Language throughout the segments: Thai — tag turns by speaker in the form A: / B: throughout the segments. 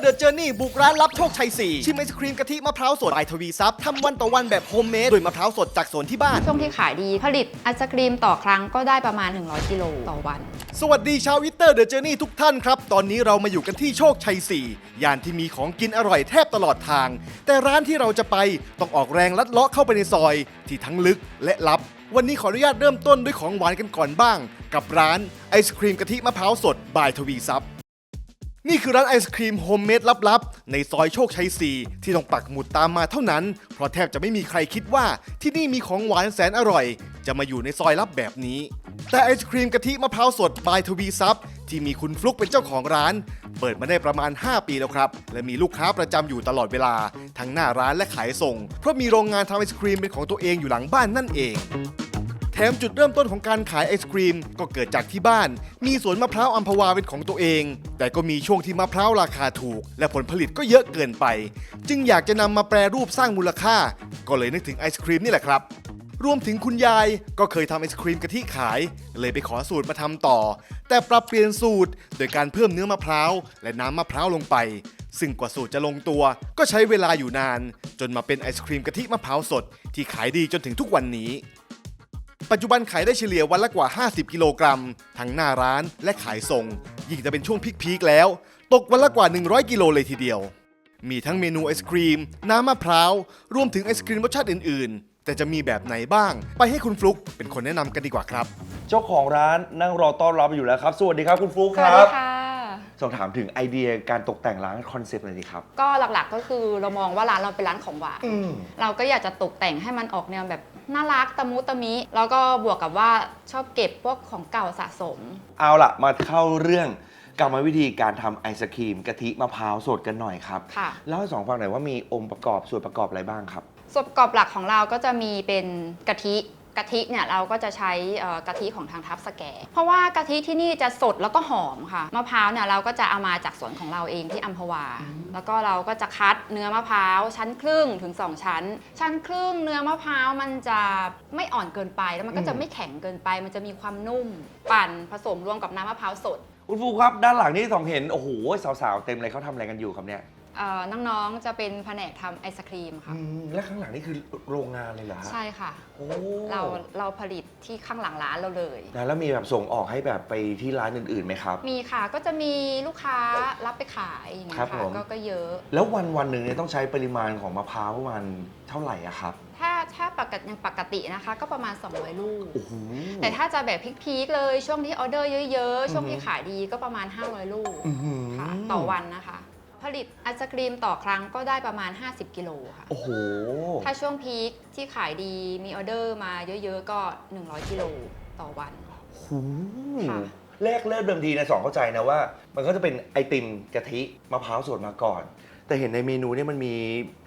A: เดอะเจอร์นี่บุกร้านรับโชคชัย 4 ชิมไอศครีมกะทิมะพร้าวสดไอทวีซับทำวันต่อวันแบบโฮมเมดด้วยมะพร้าวสดจากสวนที่บ้าน
B: ช่วงที่ขายดีผลิตไอศครีมต่อครั้งก็ได้ประมาณ 100 กิโลต่อวัน
A: สวัสดีชาววิตเตอร์เดอะเจอร์นี่ทุกท่านครับ ตอนนี้เรามาอยู่กันที่โชคชัย 4 ย่านที่มีของกินอร่อยแทบตลอดทาง แต่ร้านที่เราจะไปต้องออกแรงลัดเลาะเข้าไปในซอย ที่ทั้งลึกและลับ วันนี้ขออนุญาตเริ่มต้นด้วยของหวานกันก่อนบ้าง กับร้านไอศครีมกะทิมะพร้าวสดบายทวีซับ นี่คือร้านไอศครีมโฮมเมดลับๆ ในซอยโชคชัย 4 ที่ต้องปักหมุดตามมาเท่านั้น เพราะแทบจะไม่มีใครคิดว่าที่นี่มีของหวานแสนอร่อย จะมาอยู่ในซอยลับแบบนี้ แต่ไอศครีมกะทิมะพร้าวสดบายทวีซับที่มีคุณฟลุกเป็นเจ้าของร้าน เปิดมาได้ประมาณ 5 ปีแล้วครับ และมีลูกค้าประจำอยู่ตลอดเวลา ทั้งหน้าร้านและขายส่ง เพราะมีโรงงานทำไอศครีมเป็นของตัวเองอยู่หลังบ้านนั่นเอง มจุดเริ่มต้นของการขายไอศครีมก็เกิดจากที่บ้าน มีสวนมะพร้าวอัมพวาเป็นของตัวเอง แต่ก็มีช่วงที่มะพร้าวราคาถูก และผลผลิตก็เยอะเกินไป จึงอยากจะนำมาแปรรูปสร้างมูลค่า ก็เลยนึกถึงไอศครีมนี่แหละครับรวมถึงคุณยายก็เคยทำไอศครีมกะทิขาย เลยไปขอสูตรมาทำต่อ แต่ปรับเปลี่ยนสูตร โดยการเพิ่มเนื้อมะพร้าวและน้ำมะพร้าวลงไป ซึ่งกว่าสูตรจะลงตัว ก็ใช้เวลาอยู่นาน จนมาเป็นไอศครีมกะทิมะพร้าวสด ที่ขายดีจนถึงทุกวันนี้ ปัจจุบันขายได้เฉลี่ยวันละกว่า 50 กิโลกรัม ทั้งหน้าร้านและขายส่ง ยิ่งจะเป็นช่วงพีคๆแล้ว ตกวันละกว่า 100 กิโลเลยทีเดียว มีทั้งเมนูไอศครีม น้ำมะพร้าว รวมถึงไอศครีมรสชาติอื่น ๆ แต่จะมีแบบไหนบ้าง ไปให้คุณฟลุกเป็นคนแนะนำกันดีกว่าครับ
C: เจ้าของร้านนั่งรอต้อนรับอยู่แล้วครับ สวัสดีครับคุณฟลุ๊ก
B: ส
C: ค
B: วัส
C: รั
B: ดี
C: บ
B: ค่ะ
C: สอบถามถึงไอเดียการตกแต่งร้านคอนเซปต์หน่อยดีครับ
B: ก็หลักๆก็คือเรามองว่าร้านเราเป็นร้านของหวาน
C: อืม
B: เราก็อยากจะตกแต่งให้มันออกแนวแบบ น่ารักตะมุตะมิ แล้วก็บวกกับว่าชอบเก็บพวกของเก่าสะสม
C: เอาล่ะ มาเข้าเรื่องกรรมวิธีการทำไอศครีมกะทิมะพร้าวสดกันหน่อยครับ
B: ค่ะ
C: เล่าให้สองฟังหน่อยว่ามีองค์ประกอบส่วนประกอบอะไรบ้างครับ
B: ส่วนประกอบหลักของเราก็จะมีเป็นกะทิ กะทิเนี่ยเราก็จะใช้เอ่อกะทิของทางทับสแก เพราะว่ากะทิที่นี่จะสดแล้วก็หอมค่ะมะพร้าวเนี่ยเราก็จะเอามาจากสวนของเราเองที่อัมพวา แล้วก็เราก็จะคัดเนื้อมะพร้าวชั้นครึ่งถึง 2 ชั้น ชั้นครึ่งเนื้อมะพร้าวมันจะไม่อ่อนเกินไปแล้วมันก็จะ
C: อืม
B: ไม่แข็งเกินไป มันจะมีความนุ่ม ปั่นผสมรวมกับน้ำมะพร้าวสด
C: คุณฟลุ๊กครับด้านหลังนี่สองเห็นโอ้โหสาวๆเต็มเลยเขาทำอะไรกันอยู่ครับเนี่ย
B: เอ่อน้องๆจะเป็นแผนกทำไอศครีมค่ะ
C: อืมและข้างหลังนี่คือโรงงานเลยเหรอฮะ
B: ใช่ค่ะ
C: โอ้
B: เราเราผลิตที่ข้างหลังร้านเราเลย
C: นะแล้วมีแบบส่งออกให้แบบไปที่ร้านอื่นๆไหมครับ
B: มีค่ะก็จะมีลูกค้ารับไปขายอย่างเงี้
C: ครั
B: ย
C: บ
B: ค่ะ
C: ผม
B: ก็ก็เยอะ
C: แล้ววันวันๆหนึ่งเนี่ยต้องใช้ปริมาณของมะพร้าวประมาณเท่าไหร่อะครับ
B: ถ้าถ้าปกติยังปกตินะคะ ก็ประมาณ 200 ลูก
C: โอ้โห
B: แต่ถ้าจะแบบพีคๆเลยช่วงที่ออเดอร์เยอะ ๆ ช่วง
C: อือฮึ
B: ที่ขายดีก็ประมาณ 500 ลูก
C: อื้อหือ
B: ค่ะต่อวันนะคะ ผลิตไอศครีมต่อครั้งก็ได้ประมาณ 50 กิโลค่ะ
C: โอ้โห
B: ถ้าช่วงพีคที่ขายดีมีออเดอร์มาเยอะๆ ก็ 100 กิโลต่อวัน
C: หู
B: ค่ะ
C: แรกเริ่มเดิมทีนะสองเข้าใจนะว่า มันก็จะเป็นไอติมกะทิมะพร้าวสดมาก่อน แต่เห็นในเมนูเนี่ยมันมี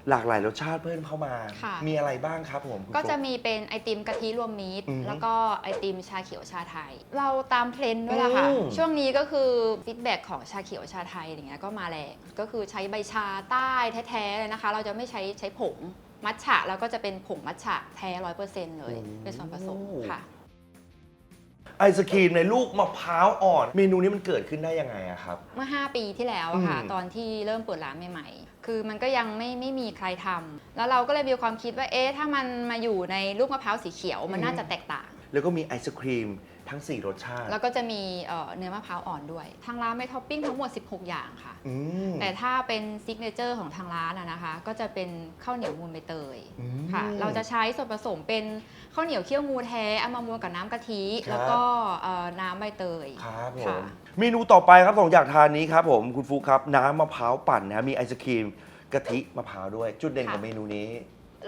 C: หลากหลายรสชาติเพิ่มเข้ามา
B: ค่ะ
C: มีอะไรบ้างครับผมคุณ
B: ก็จะ
C: ฟลุ๊
B: มีเป็นไอติมกะทิรวมมิตร
C: อือฮึ
B: แล้วก็ไอติมชาเขียวชาไทย เราตามเทรนด์ด้วยล่ะค่ะ
C: อืม
B: ช่วงนี้ก็คือฟีดแบ็กของชาเขียวชาไทยอย่างเงี้ยก็มาแรงก็คือใช้ใบชาใต้แท้ๆเลยนะคะ เราจะไม่ใช้ใช้ผงมัทฉะแล้วก็จะเป็นผงมัทฉะแท้ร้อยเปอร์เซ็นต์เลย เป็นส่วนผสมค่ะ
C: ไอศครีมในลูกมะพร้าวอ่อน เมนูนี้มันเกิดขึ้นได้ยังไงอะครับ
B: เมื่อ 5 ปีที่แล้วอะค่ะ
C: อืม
B: ตอนที่เริ่มเปิดร้านใหม่ๆ คือมันก็ยังไม่ไม่มีใครทำแล้วเราก็เลยมีความคิดว่าเอ๊ะถ้ามันมาอยู่ในลูกมะพร้าวสีเขียวมันน่าจะแตกต่าง
C: แล้วก็มีไอศครีม ทั้ง 4 รสชาติ
B: แล้วก็จะมีเอ่อเนื้อมะพร้าวอ่อนด้วย ทางร้านไม่ท็อปปิ้งทั้งหมด 16 อย่างค่ะ
C: อืม
B: แต่ถ้าเป็นซิกเนเจอร์ของทางร้านอะนะคะ ก็จะเป็นข้าวเหนียวมูลใบเตย
C: อืม
B: ค่ะ เราจะใช้ส่วนผสมเป็นข้าวเหนียวเคี่ยวงูแท้เอามามวลกับน้ำกะทิ
C: ครับ
B: แล้วก็เอ่อน้ำใบเตย
C: ครับผ
B: ค่ะ
C: มเมนูต่อไปครับผมอยากทานนี้ครับผมคุณฟุกครับ น้ำมะพร้าวปั่นนะมีไอศครีมกะทิมะพร้าวด้วย จุดเด่นของเมนูนี้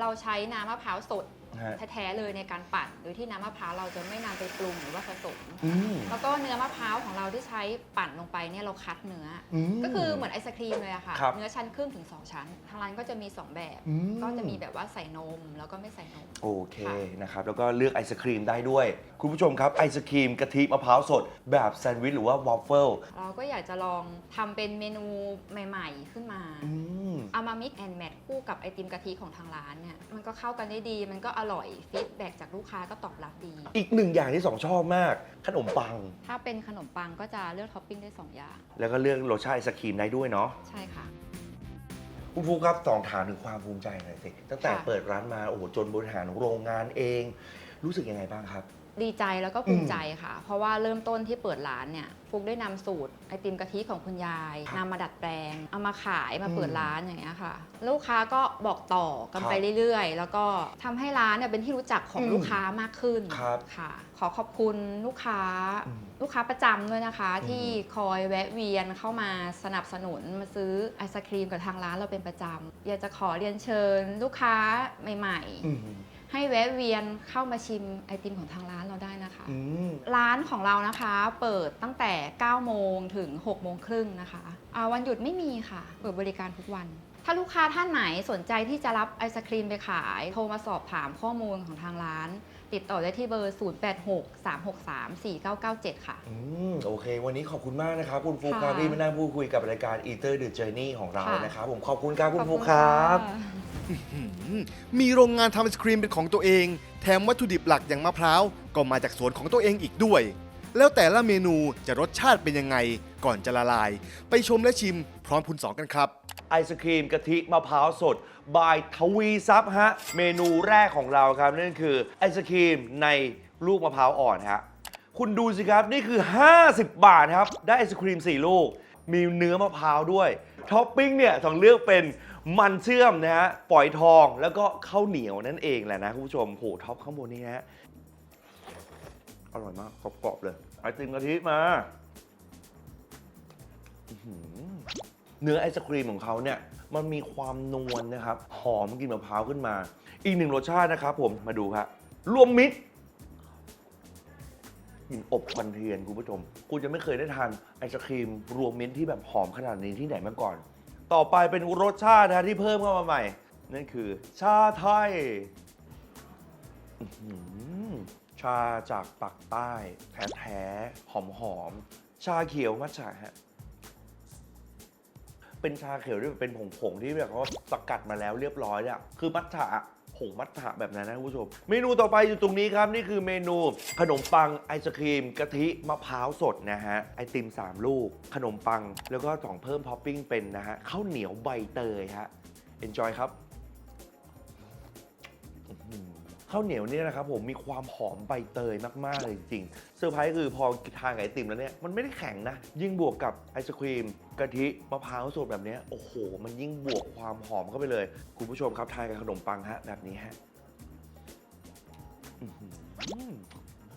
B: เราใช้น้ำมะพร้าวสด
C: ฮะ
B: แท้ๆเลยในการปั่น โดยที่น้ำมะพร้าวเราจะไม่นำไปปรุงหรือว่าผสม
C: อืม
B: แล้วก็เนื้อมะพร้าวของเราที่ใช้ปั่นลงไปเนี่ยเราคัดเนื้ออ
C: ม
B: ก็คือเหมือนไอศครีมเลยอะค่ะ
C: ครับ
B: เนื้อชั้นครึ่งถึง 2 ชั้น ทางร้านก็จะมี 2 แบบ
C: อืม
B: ก็จะมีแบบว่าใส่นมแล้วก็ไม่ใส่นม
C: โอเค
B: ค่ะ
C: นะครับ แล้วก็เลือกไอศครีมได้ด้วย คุณผู้ชมครับไอศครีมกะทิมะพร้าวสด แบบแซนด์วิชหรือว่าวอฟเฟิล
B: เราก็อยากจะลองทำเป็นเมนูใหม่ ๆ ขึ้นมา
C: อืม
B: เอามา mix and match คู่กับไอติมกะทิของทางร้านเนี่ยมันก็เข้ากันได้ดี มันก็อร่อยฟีดแบ็จากลูกค้าก็ตอบรับดี
C: อีกหนึ่งอย่างที่สองชอบมาก ขนมปัง
B: ถ้าเป็นขนมปังก็จะเลือกท็อปปิ้งได้2อย่าง
C: แล้วก็เลือกรสชาติไอศครีมได้ด้วยเนาะ
B: ใช่ค่ะ
C: คุณฟูครับสองถามถึงความภูมิใจหน่อยสิตั้งแต่
B: ค่ะ
C: เปิดร้านมาโอ้โหจนบริหารโรงงานเอง รู้สึกยังไงบ้างครับ
B: ดีใจแล้วก็ภูมิใจค่ะ เพราะว่าเริ่มต้นที่เปิดร้านเนี่ยฟุกได้นำสูตรไอติมกะทิของคุณยาย
C: ครับ
B: นำมาดัดแปลง เอามาขายมา
C: อืม
B: เปิดร้านอย่างเงี้ยค่ะ ลูกค้าก็บอกต่อกัน
C: ครับ
B: ไปเรื่อยๆ แล้วก็ทำให้ร้านเนี่ยเป็นที่รู้จักของ
C: อืม
B: ลูกค้ามากขึ้น
C: ครับ
B: ค่ะ ขอขอบคุณลูกค้า
C: อืม
B: ลูกค้าประจำด้วยนะคะ
C: อืม
B: ที่คอยแวะเวียนเข้ามาสนับสนุนมาซื้อไอศครีมกับทางร้านเราเป็นประจำอยากจะขอเรียนเชิญลูกค้าใหม่ๆ
C: อืม
B: ให้แวะเวียนเข้ามาชิมไอติมของทางร้านเราได้นะคะ
C: อืม
B: ร้านของเรานะคะ เปิดตั้งแต่ 9 โมงถึง 6 โมงครึ่งนะคะอ่าวันหยุดไม่มีค่ะ เปิดบริการทุกวัน ถ้าลูกค้าท่านไหนสนใจที่จะรับไอศครีมไปขาย โทรมาสอบถามข้อมูลของทางร้าน ติดต่อได้ที่เบอร์ 0863634997 ค่ะ
C: อืม โอเค วันนี้ขอบคุณมากนะครับ คุณฟูครับ
B: ค่ะ
C: ที่มานั่งพูดคุยกับรายการ Eater the Journey ของเรา
B: ค่ะ
C: นะครับ ผมขอบคุณครับ คุณ
B: ขอบ
C: ฟู
B: ณ
C: ครับะ
A: หืม มีโรงงานทำไอศครีมเป็นของตัวเอง แถมวัตถุดิบหลักอย่างมะพร้าวก็มาจากสวนของตัวเองอีกด้วย แล้วแต่ละเมนูจะรสชาติเป็นยังไง ก่อนจะละลาย ไปชมและชิมพร้อมคุณสองกันครับ
C: ไอศครีมกะทิมะพร้าวสด บายทวีซับฮะ เมนูแรกของเราครับ นั่นคือไอศครีมในลูกมะพร้าวอ่อนฮะ คุณดูสิครับนี่คือ 50 บาทครับ ได้ไอศครีม 4 ลูก มีเนื้อมะพร้าวด้วย ท็อปปิ้งเนี่ยต้องเลือกเป็น มันเชื่อมนะฮะฝอยทองแล้วก็ข้าวเหนียวนั่นเองแหละนะคุณผู้ชมโหท็อปข้างบนนี้ฮะอร่อยมากกรอบๆเลยไอติมกะทิมาเนื้อไอศครีมของเขาเนี่ยมันมีความนวลนะครับ หอมกลิ่นมะพร้าวขึ้นมา อีกหนึ่งรสชาตินะครับผมมาดูครับรวมมิตรกลิ่นอบควันเทียนคุณผู้ชม คุณจะไม่เคยได้ทานไอศครีมรวมมิตรที่แบบหอมขนาดนี้ที่ไหนมาก่อน ต่อไปเป็นรสชาตินะที่เพิ่มเข้ามาใหม่ นั่นคือชาไทยอื้อหือชาจากปักใต้ แท้ๆ หอมๆ ชาเขียวมัทฉะฮะ เป็นชาเขียวที่เป็นผงๆ ที่แบบเขาสกัดมาแล้วเรียบร้อยเนี่ยคือมัทฉะ ผงมัทฉะแบบนั้นนะคุณผู้ชม เมนูต่อไปอยู่ตรงนี้ครับนี่คือเมนู ขนมปังไอศครีม กะทิมะพร้าวสดนะฮะไอติม 3 ลูก ขนมปัง แล้วก็สองเพิ่มท็อปปิ้งเป็นนะฮะข้าวเหนียวใบเตยฮะ enjoy ครับ ข้าวเหนียวเนี่ยนะครับผมมีความหอมใบเตยมากๆเลยจริงๆเซอร์ไพรส์คือพอทานไอติมแล้วเนี่ยมันไม่ได้แข็งนะ ยิ่งบวกกับไอศครีมกะทิมะพร้าวสดแบบเนี้ยโอ้โห มันยิ่งบวกความหอมเข้าไปเลย คุณผู้ชมครับทานกับขนมปังฮะแบบนี้ฮะ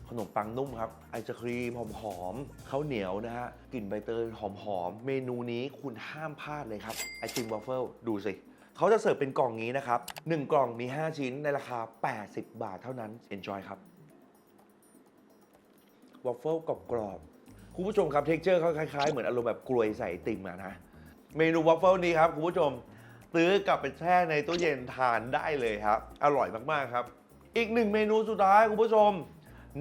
C: ขนมปังนุ่มครับ ไอศครีมหอมๆข้าวเหนียวนะฮะกลิ่นใบเตยหอมๆเมนูนี้คุณห้ามพลาดเลยครับไอติมวอฟเฟิลดูสิ เขาจะเสิร์ฟเป็นกล่องนี้นะครับ 1 กล่องมี 5 ชิ้นในราคา 80 บาทเท่านั้น Enjoy ครับวอฟเฟิลกรอบๆคุณผู้ชมครับเท็กเจอร์เขาคล้ายๆ เหมือนอารมณ์แบบกลวยใส่ติ่มอะนะ เมนูวอฟเฟิลนี้ครับคุณผู้ชมซื้อกลับไปแช่ในตู้เย็นทานได้เลยครับ อร่อยมากๆครับ อีกหนึ่งเมนูสุดท้ายคุณผู้ชม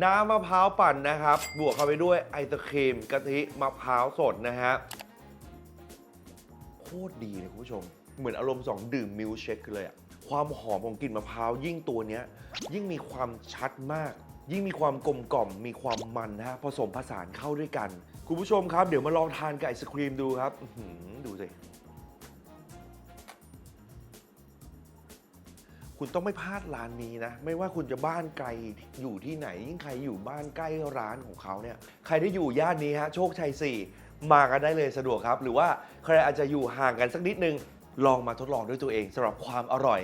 C: น้ำมะพร้าวปั่นนะครับ บวกเข้าไปด้วยไอศครีมกะทิมะพร้าวสดนะฮะโคตรดีเลยคุณผู้ชม เหมือนอารมณ์สองดื่มมิลค์เชคเลยอะความหอมของกลิ่นมะพร้าวยิ่งตัวเนี้ยยิ่งมีความชัดมาก ยิ่งมีความกลมกล่อม มีความมันนะฮะผสมผสานเข้าด้วยกัน คุณผู้ชมครับ เดี๋ยวมาลองทานกับไอศครีมดูครับอื้อหือดูสิ คุณต้องไม่พลาดร้านนี้นะ ไม่ว่าคุณจะบ้านไกลอยู่ที่ไหน ยิ่งใครอยู่บ้านใกล้ร้านของเขาเนี่ยใครที่อยู่ย่านนี้ฮะโชคชัย 4 มากันได้เลยสะดวกครับ หรือว่าใครอาจจะอยู่ห่างกันสักนิดนึง ลองมาทดลองด้วยตัวเองสำหรับความอร่อย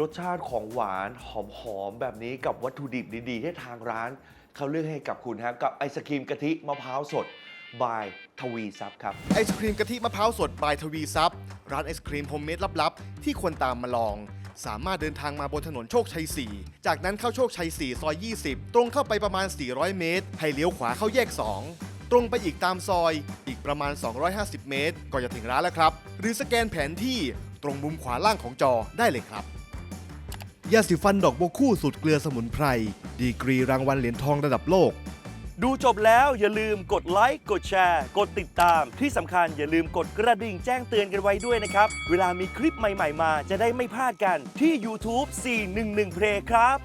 C: รสชาติของหวานหอมๆแบบนี้กับวัตถุดิบดีๆ ที่ทางร้าน เขาเลือกให้กับคุณฮะกับไอศครีมกะทิมะพร้าวสดบายทวีซับครับ
A: ไอศครีมกะทิมะพร้าวสดบายทวีซับร้านไอศครีมโฮมเมดลับๆ ที่ควรตามมาลอง สามารถเดินทางมาบนถนนโชคชัย 4 จากนั้นเข้าโชคชัย 4 ซอย 20 ตรงเข้าไปประมาณ 400 เมตร ให้เลี้ยวขวาเข้าแยก 2 ตรงไปอีกตามซอย อีกประมาณ 250 เมตร ก็จะถึงร้านแล้วครับ หรือสแกนแผนที่ตรงมุมขวาล่างของจอได้เลยครับ ยาสีฟันดอกโบวคู่สูตรเกลือสมุนไพร ดีกรีรางวัลเหรียญทองระดับโลก
D: ดูจบแล้วอย่าลืมกดไลค์กดแชร์ กดติดตาม ที่สำคัญอย่าลืมกดกระดิ่งแจ้งเตือนกันไว้ด้วยนะครับ เวลามีคลิปใหม่ ๆ มาจะได้ไม่พลาดกันที่ YouTube 411 Play ครับ